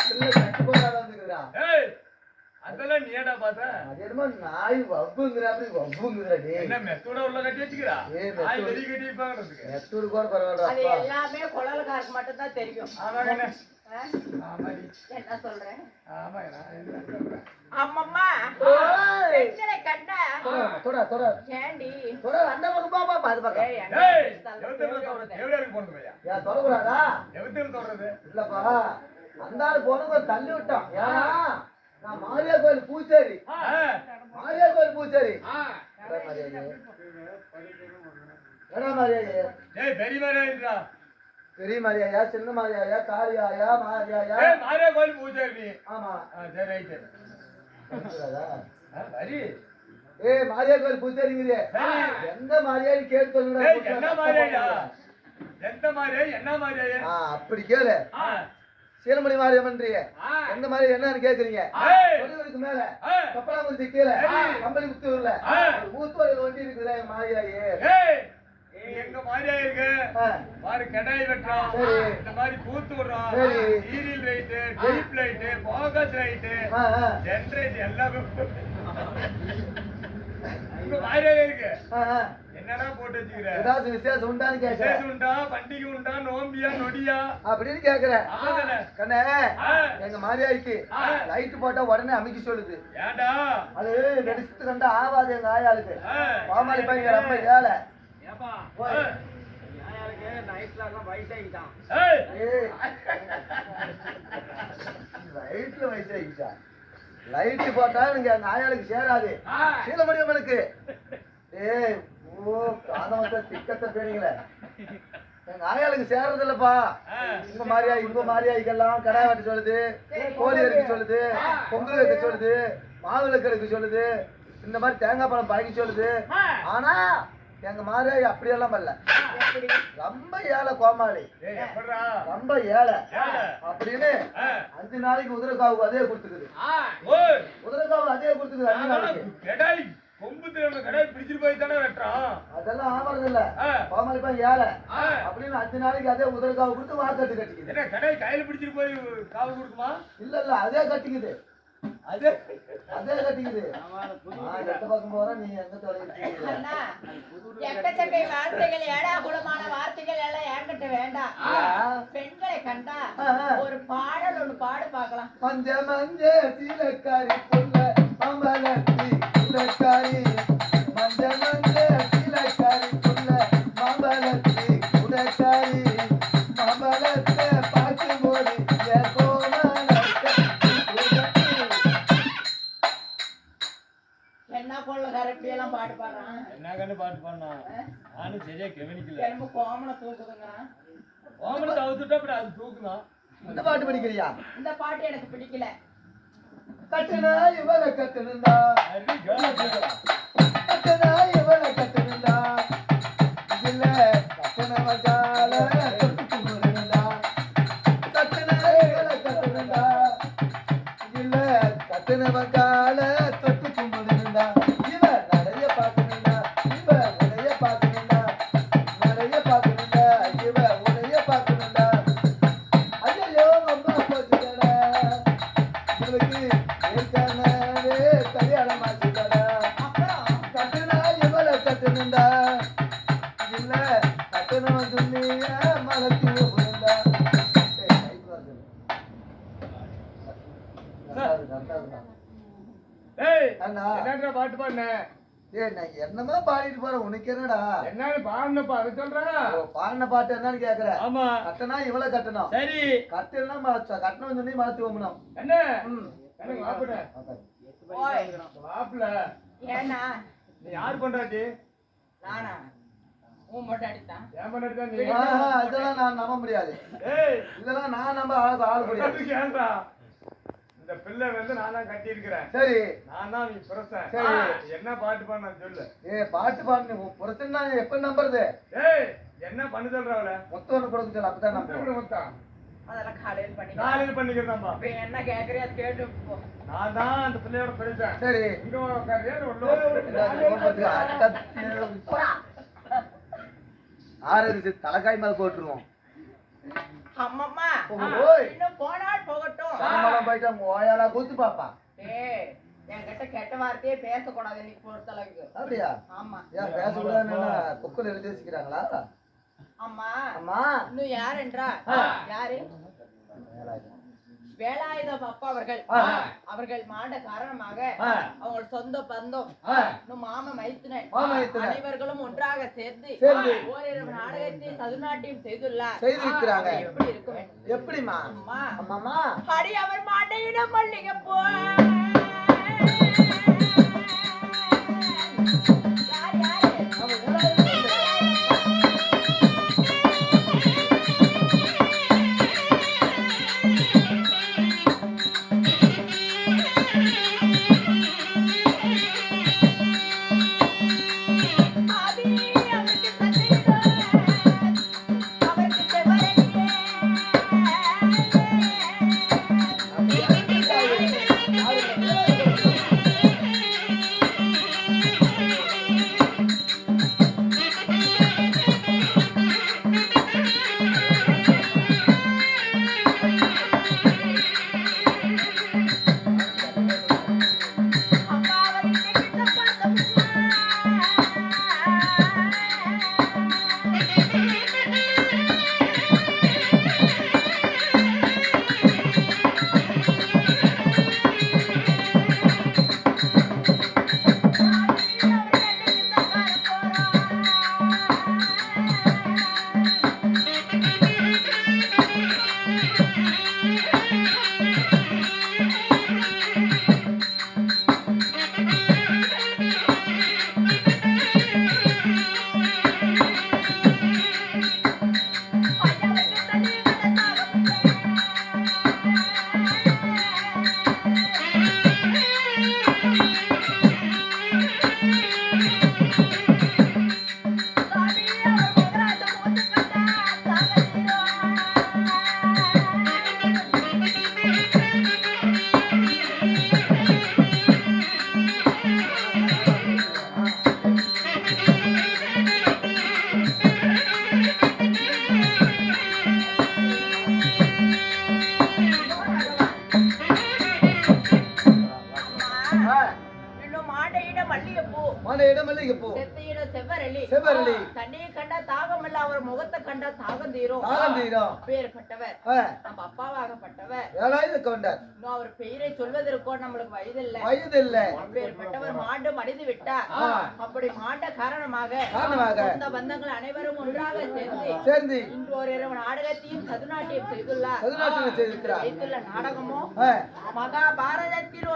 பிள்ளை கட்டு போடாதாந்துக்குறா ஏய் அதெல்லாம் நீ ஏடா பார்த்த? அது என்னமோ நாய் வப்புங்கிற அப்படி வப்புங்கிற டேய். என்ன மெத்தோட உள்ள கட்டி வச்சுக்கிறா? ஏய், நாய். வெளிய கட்டி கூட பரவாயில்ல அது எல்லாமே குழலுக்காருக்கு மட்டும்தான் தெரியும். ஆமாங்கண்ணே ஆ? ஆமாடி. என்ன சொல்றேன் ஆமா என்ன? சொல்றேன் அம்மம்மா. பெண்களை கண்டா தொட தொட. ஏண்டி? தொட அந்த பக்கம் பா பா அது பக்கம். ஏய், எவத்துல. எவ்வளவு இருக்கு பையா? ஏன் தொடக்கூடாதா எவத்துல இல்லப்பா. அந்த ஆள் போன கொஞ்சம் தள்ளி விட்டான். ஏன்னா நான் மாரியா கோயில் பூச்சேரி. மாரியா கோயில் பூச்சேரி. எடா மாரியா பெரிய மாரியா பெரிய மாரியாயா சின்ன மாரியாயா காரியாயா மாரியாயா மாரியா கோயில் பூஜை நீ. ஆமா. சரி ரைட்டு. ஏய் மாரியா கோயில் சரி. எந்த மாரியான்னு கேட்டு சொல்லுடா ஏய் என்ன மாரியா எந்த மாரியா? என்ன மாரியா ஆ அப்படி கேளு. சீலமணி மாரியம்மன்றிய எந்த மாதிரி என்னன்னு கேக்குறீங்க. தொழிலுக்கு மேல கப்பலாங்குறிச்சி கீழே. கம்பளி முத்தூர்ல ஊத்துவலையில் ஒண்டி இருக்குதா மாரியாயே. எங்க மாரியா இருக்கு. பாரு கடாய் வெட்டுறோம் சரி. இந்த மாதிரி கூத்து விடுறோம் சரி. Serial light deep light focus ஆ. ஜென்ரேட் எல்லாமே உங்க மாரியா இருக்கு. என்னடா போட்டு வச்சுக்கிற? ஏதாச்சும் விசேஷம் உண்டான்னு கேக்குறேன் விசேஷம் உண்டா? பண்டிகை உண்டா? நோம்பியா? நொடியா? அப்படின்னு ஆமாதானே? கண்ணே. எங்க மாரியாய்க்கு. லைட் போட்டா உடனே அமைக்க சொல்லுது. ஏன்டா? அது நடிச்சுட்டு கண்டா ஆவாது எங்க ஆயாளுக்கு. பாமாளி பையன் ரொம்ப ஏழை. லைட் போட்டா எனக்கு எங்க ஆயாளுக்கு சேராது. சீலமணியம்மனுக்கு ஏய் ஓ காதவத்தை திக்கத்தை பேணிங்களே. எங்க ஆயாளுக்கு சேர்றது இல்லப்பா. இந்த மாதிரியா இந்த மாதிரியாய்க்கெல்லாம் கடாய் வெட்ட சொல்லுது கோழி எடுக்க சொல்லுது பொங்கல் வைக்க சொல்லுது மாவு எடுக்க சொல்லுது இந்த மாதிரி தேங்காய் பழம் பழகி சொல்லுது. ஆனா எங்க மாதிரியா அப்படியெல்லாம் பண்ணல? ரொம்ப ஏழை கோமாளி. ரொம்ப ஏழை. அப்படின்னு. அஞ்சு நாளைக்கு உதிரக்காவுக்கு அதே கொடுத்துக்குது. உதிரக்காவு அதே கொடுத்துக்குது அஞ்சு நாளைக்கு. கடாய் கொம்பு திரும்ப கடாய் பிடிச்சிட்டு போய் தானே வெட்டுறான் அதெல்லாம் ஆவறது இல்ல ஏழை. ஆ. அப்படின்னு அஞ்சு நாளைக்கு அதே உதிரக்காவு கொடுத்து வாக்கட்டு கட்டிக்குது. என்ன கடாய் கையில பிடிச்சிட்டு போய் காவு கொடுக்குமா? இல்ல இல்ல அதே கட்டிக்குது. அது அதே கட்டிக்குது. எந்த பக்கம் போறேன் நீ எங்க எக்கச்சக்க வார்த்தைகள் ஏடாகுடமான வார்த்தைகள் எல்லாம் என்கிட்ட வேண்டாம். பெண்களை கண்டா. ஒரு பாடல் ஒண்ணு பாடு பார்க்கலாம். மஞ்ச மஞ்ச சீலக்காரி புள்ள மாம்பழத்தி. உடக்காரி மஞ்ச மஞ்ச சீலக்காரி புள்ள மாம்பழத்தி பார்க்கும் போது உதட்டி. என்ன கொள்ள கரப்பி எல்லாம் பாட்டு பாடுறான்? என்ன கண்டு பாட்டு பண்ணா நானும் சரியா கவனிக்கல. எனக்கு கோமனை அப்படி அது தூக்குதான் இந்த பாட்டு படிக்கிறியா? இந்த பாட்டு எனக்கு பிடிக்கல. கட்டுனா இவனை கட்டுனுந்தா சரி, கேளு. கட்டுனா இவனை கட்டுனுந்தா இல்ல கட்டுனவ என்னன்ற பாட்டு பாடுன? என்னமா பாடிட்டு போறேன்? உனக்கு என்னடா? என்னன்னு பாடுனப்பா அது சொல்றா. பாடின பாட்டு என்னன்னு கேக்குற. ஆமா. கட்டணா இவளை கட்டணும். சரி. கட்டணம் கட்டணம் சொல்லி மலத்தி ஓமணும் என்ன? மாப்பிள்ள ஏன்னா? நீ யார் பண்றாட்டி நானா? இதெல்லாம் நான் நம்ப முடியாது. ஏய். இதெல்லாம் நான் நம்ப ஆள் ஆள் முடியாது. இந்த பிள்ளை வந்து நான் தான் கட்டி இருக்கிறேன் சரி. நான் தான் நீ புரசன் சரி. என்ன பாட்டு பாடு சொல்லு. ஏ பாட்டு பாடு பிரச்சனை எப்ப நம்புறது? ஏய் என்ன பண்ணு சொல்ற அவள? மொத்தம் ஒண்ணு கொடுக்க சொல்ல அப்பதான் நம்புவோம் மொத்தம். அதெல்லாம் காலையில் பண்ணி நாளைக்கு பண்ணிக்கிறதாம்பா என்ன கேக்குறியா கேட்டு. நான் தான் அந்த பிள்ளையோட படிச்சேன் சரி. இங்க உட்காரு ஆறு தலைக்காய் மேல போட்டுருவோம். அம்மம்மா. இன்னும் போனால் போகட்டும். சனமலம் போயிட்டா ஓயாலா கூத்து பாப்பா. ஏய் என்கிட்ட கெட்ட வார்த்தையே பேசக்கூடாது இன்னைக்கு அப்படியா? ஆமா. ஏன் பேசக்கூடாதுன்னு புக்கில் எழுதி வச்சுக்கிறாங்களா? அம்மா. அம்மா. இன்னும் யார் என்றா. யாரு? வேலாயுதம் அப்பா அவர்கள். அவர்கள் மாண்ட காரணமாக. அவங்க சொந்த பந்தம் மாம மைத்துனன். அனைவர்களும் ஒன்றாக சேர்ந்து. ஓரிரு நாடகத்தை சதுநாட்டியம் செய்துள்ளார் செய்திருக்கிறாங்க. எப்படி இருக்கும் எப்படிம்மா அம்மா அடி அவர் மாண்டையிடம் மல்லிகை போ இன்னும் மாடையிட மல்லிகைப்பூ. மன இடம் இல்லைங்க போ செத்தையிட செவ்வரளி. செவ்வரளி. தண்ணியை கண்டா தாகம் இல்ல அவர் முகத்தை கண்டா தாகம் தீரும். தாகம் தீரும். அப்பேற்பட்டவர். ஆ, நம்ம அப்பாவாகப்பட்டவர். வேலாயுத கவுண்டர். இன்னும் அவர் பெயரை சொல்வதற்கோ நம்மளுக்கு வயதில்லை. வயது இல்ல அப்பேற்பட்டவர் மாண்டு மடிந்து விட்டார். அப்படி மாண்ட காரணமாக காரணமாக. சொந்த பந்தங்கள் அனைவரும் ஒன்றாக சேர்ந்து சேர்ந்து இன்று ஒரு இரவு நாடகத்தையும் சதுநாட்டியம் செய்துள்ளார். சதுநாட்டியம் செய்திருக்கிறார். செய்துள்ள நாடகமோ மகாபாரதத்தில்